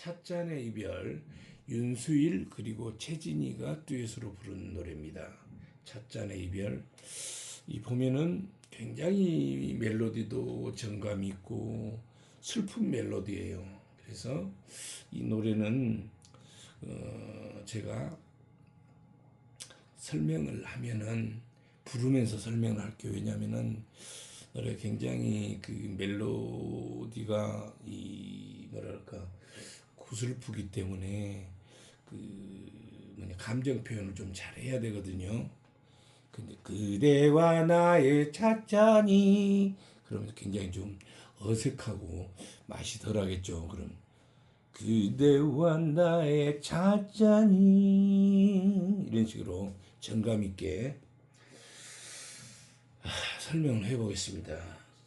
찻잔의 이별 윤수일 그리고 최진희가 듀엣으로 부른 노래입니다. 찻잔의 이별 이 보면은 굉장히 멜로디도 정감 있고 슬픈 멜로디예요. 그래서 이 노래는 어 제가 설명을 하면은 부르면서 설명을 할게요. 왜냐면은 노래 굉장히 그 멜로디가 이 뭐랄까 구슬프기 때문에 그 뭐냐 감정 표현을 좀 잘해야 되거든요. 근데 그대와 나의 찻잔이 그러면 굉장히 좀 어색하고 맛이 덜하겠죠. 그럼 그대와 나의 찻잔이 이런 식으로 정감 있게 아, 설명을 해보겠습니다.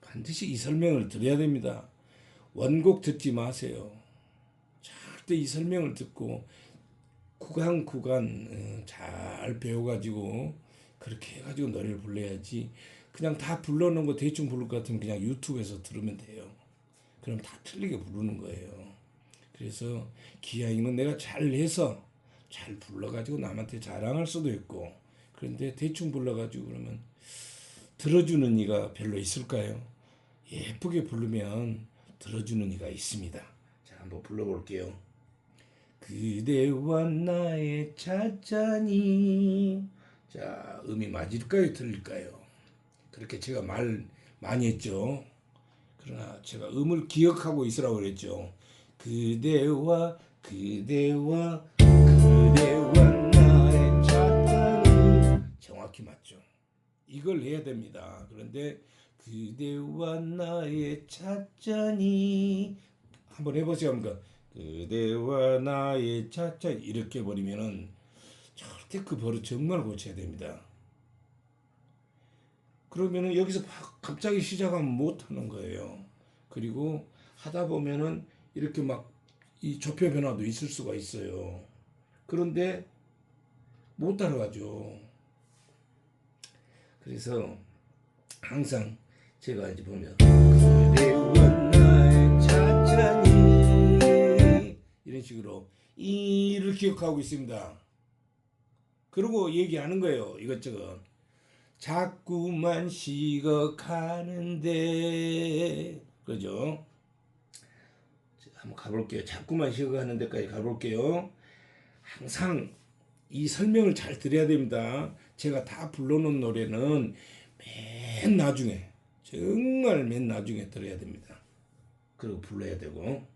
반드시 이 설명을 드려야 됩니다. 원곡 듣지 마세요. 절대 이 설명을 듣고 구간 구간 어, 잘 배워가지고 그렇게 해가지고 노래를 불러야지 그냥 다 불러놓은 거 대충 부를 것 같으면 그냥 유튜브에서 들으면 돼요. 그럼 다 틀리게 부르는 거예요. 그래서 기왕이면 내가 잘해서 잘 불러가지고 남한테 자랑할 수도 있고 그런데 대충 불러가지고 그러면 들어주는 이가 별로 있을까요? 예쁘게 부르면 들어주는 이가 있습니다. 자 한번 불러볼게요. 그대와 나의 찻잔이 자 음이 맞을까요 틀릴까요? 그렇게 제가 말 많이 했죠. 그러나 제가 음을 기억하고 있으라고 그랬죠. 그대와 그대와 그대와 나의 찻잔이 정확히 맞죠. 이걸 해야 됩니다. 그런데 그대와 나의 찻잔이 한번 해보세요. 그러니까 그대와 나의 찻잔 이렇게 버리면은 절대 그 버릇 정말 고쳐야 됩니다. 그러면은 여기서 막 갑자기 시작하면 못 하는 거예요. 그리고 하다 보면은 이렇게 막 이 조표 변화도 있을 수가 있어요. 그런데 못 따라가죠. 그래서 항상 제가 이제 보면 그대와 나의 찻잔이 이런 식으로 이를 기억하고 있습니다. 그러고 얘기하는 거예요. 이것저것. 자꾸만 식어가는데 그죠? 자, 한번 가볼게요. 자꾸만 식어가는 데까지 가볼게요. 항상 이 설명을 잘 드려야 됩니다. 제가 다 불러놓은 노래는 맨 나중에 정말 맨 나중에 들어야 됩니다. 그리고 불러야 되고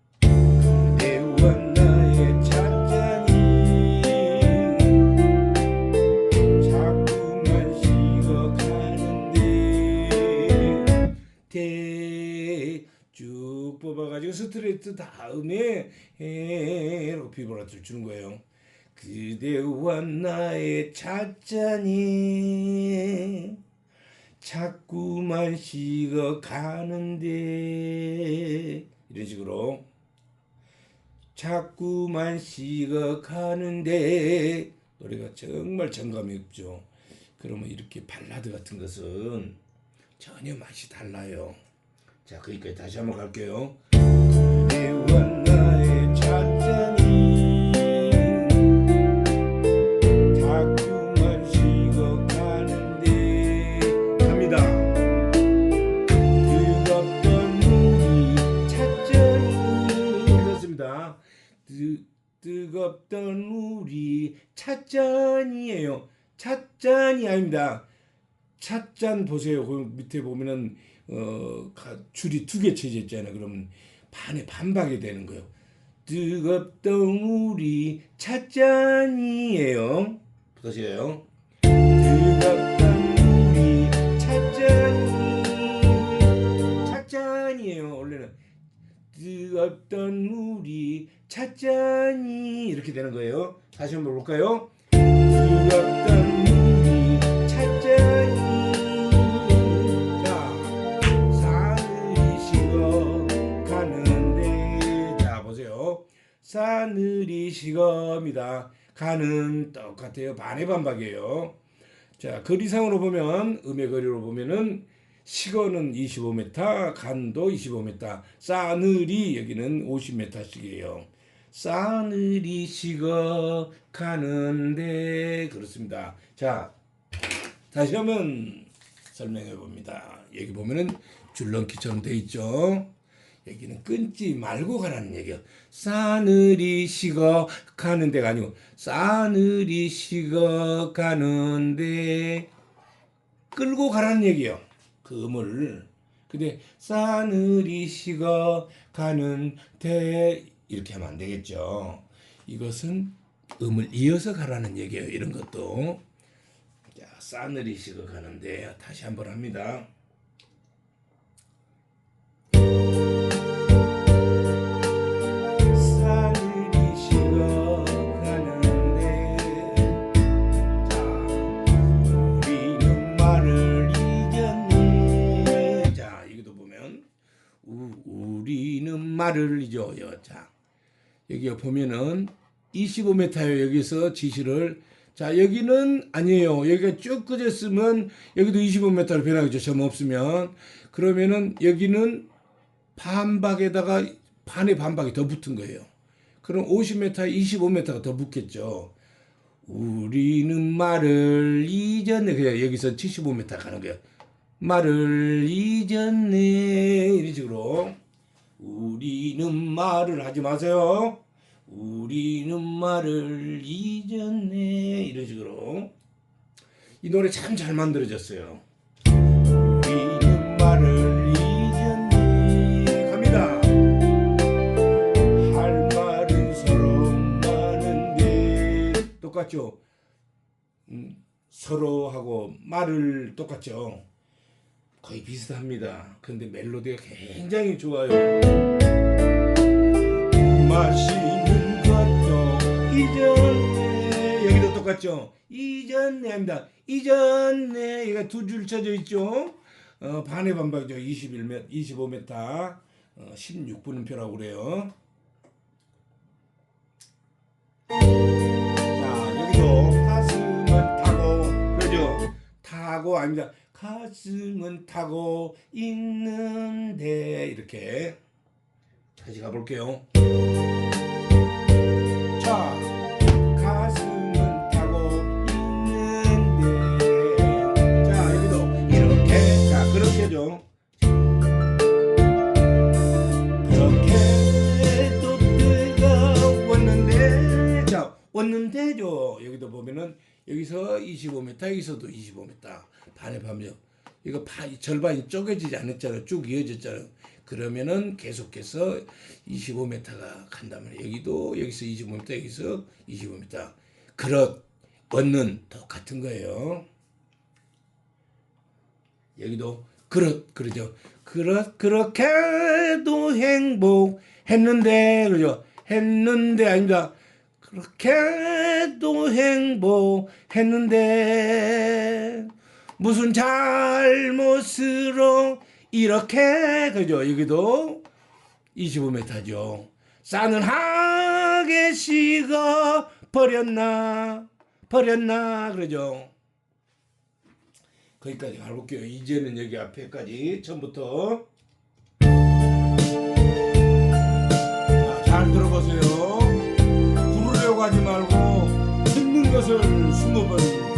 쭉 뽑아가지고 스트레이트 다음에 해라고 비브라토를 주는 거예요. 그대와 나의 찻잔이 자꾸만 식어가는데 이런 식으로 자꾸만 식어가는데 노래가 정말 정감이 없죠. 그러면 이렇게 발라드 같은 것은 전혀 맛이 달라요. 자, 거기까지 다시 한번 갈게요. 찻잔이 아닙니다. 찻잔 보세요. 그 밑에 보면은 어 가- 줄이 두 개 쳐져 있잖아요. 그러면 반에 반박이 되는 거예요. 뜨겁던 물이 찻잔이에요. 보세요. 뜨겁던 물이 찻잔이 찻잔이에요. 원래는 뜨겁던 물이 찻잔이 이렇게 되는 거예요. 다시 한번 볼까요? 뜨겁던 사늘이 식어입니다. 가는 똑같아요. 반의 반박이에요. 자 거리상으로 보면 음의 거리로 보면은 시거는 25m, 간도 25m, 싸늘이 여기는 50m씩이에요. 싸늘이 식어 가는데 그렇습니다. 자, 다시 한번 설명해 봅니다. 여기 보면은 줄넘기처럼 돼 있죠. 여기는 끊지 말고 가라는 얘기예요. 싸늘이 식어 가는 데가 아니고 싸늘이 식어 가는데 끌고 가라는 얘기예요. 그 음을. 근데 싸늘이 식어 가는데 이렇게 하면 안 되겠죠. 이것은 음을 이어서 가라는 얘기예요. 이런 것도. 자, 싸늘이 식어 가는데 다시 한번 합니다. 말을 잊어요. 자 여기 보면은 25m예요. 여기서 지시를 자 여기는 아니에요 여기가 쭉 그졌으면 여기도 25m로 변하겠죠 점 없으면 그러면은 여기는 반박에다가 반의 반박이 더 붙은 거예요. 그럼 50m에 25m가 더 붙겠죠. 우리는 말을 잊었네. 그냥 여기서 75m 가는 거예요. 말을 잊었네. 이런 식으로. 우리는 말을 하지 마세요. 우리는 말을 잊었네. 이런 식으로. 이 노래 참 잘 만들어졌어요. 우리는 말을 똑같죠. 음, 서로하고 말을 똑같죠. 거의 비슷합니다. 근데 멜로디가 굉장히 좋아요. 마시 잊었네 합니다. 잊었네. 얘가 두줄 쳐져 있죠. 어, 반의 반박이죠. 21m, 25m, 어, 16분음표라고 그래요. 자, 여기도 가슴은 타고, 그죠? 타고 아닙니다. 가슴은 타고 있는데, 이렇게. 다시 가볼게요. 자, 여기도 보면은 여기서 25m 여기서도 25m 반의 반이요 이거 파, 절반이 쪼개지지 않았잖아요 쭉 이어졌잖아요 그러면은 계속해서 25m가 간다면 여기도 여기서 25m 여기서 25m 그렇 얻는 똑같은 거예요 여기도 그렇 그러죠. 그렇 그렇게도 행복했는데 그러죠. 했는데 아닙니다. 그렇게도 행복했는데 무슨 잘못으로 이렇게 그죠. 여기도 25m죠. 싸늘하게 식어 버렸나 버렸나 그러죠. 거기까지 가볼게요. 이제는 여기 앞에까지 처음부터 자, 잘 들어보세요. 것을 스무 번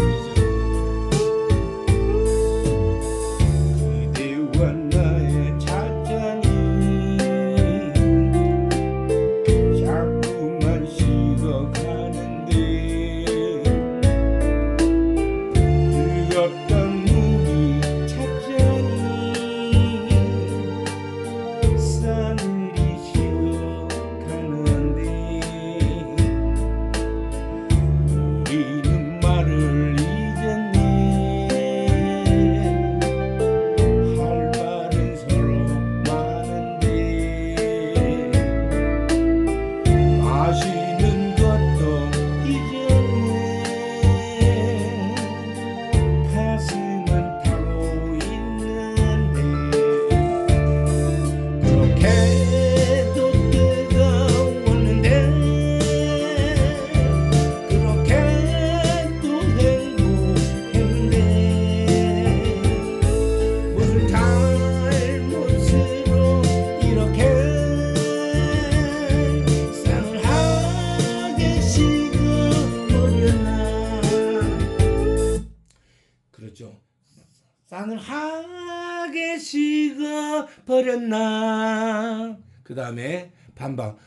땅을 하게 식어 버렸나. 그 다음에 반박.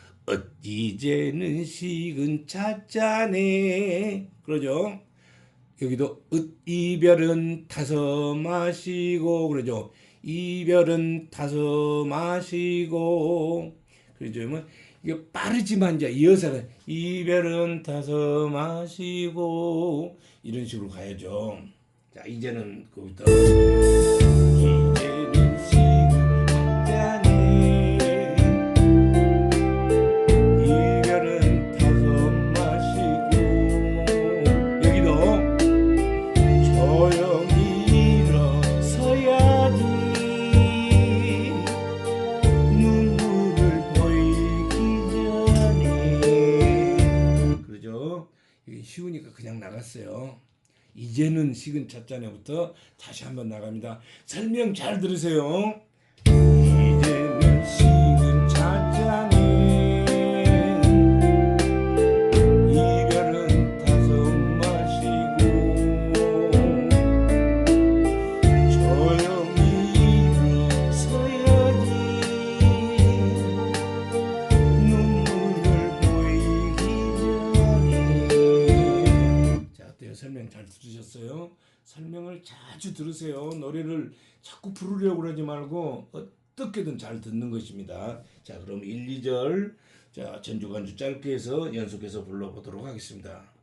이제는 식은 찾자네. 그러죠. 여기도 읒 이별은 타서 마시고 그러죠. 이별은 타서 마시고 그러죠. 뭐 이게 빠르지만 이제 이어서 이별은 타서 마시고 이런 식으로 가야죠. 자 이제는 그부터 식은 찻잔에부터 다시 한번 나갑니다. 설명 잘 들으세요 설명 잘 들으셨어요? 설명을 자주 들으세요. 노래를 자꾸 부르려고 그러지 말고 어떻게든 잘 듣는 것입니다. 자 그럼 1, 2절. 자 전주간주 짧게 해서 연속해서 불러보도록 하겠습니다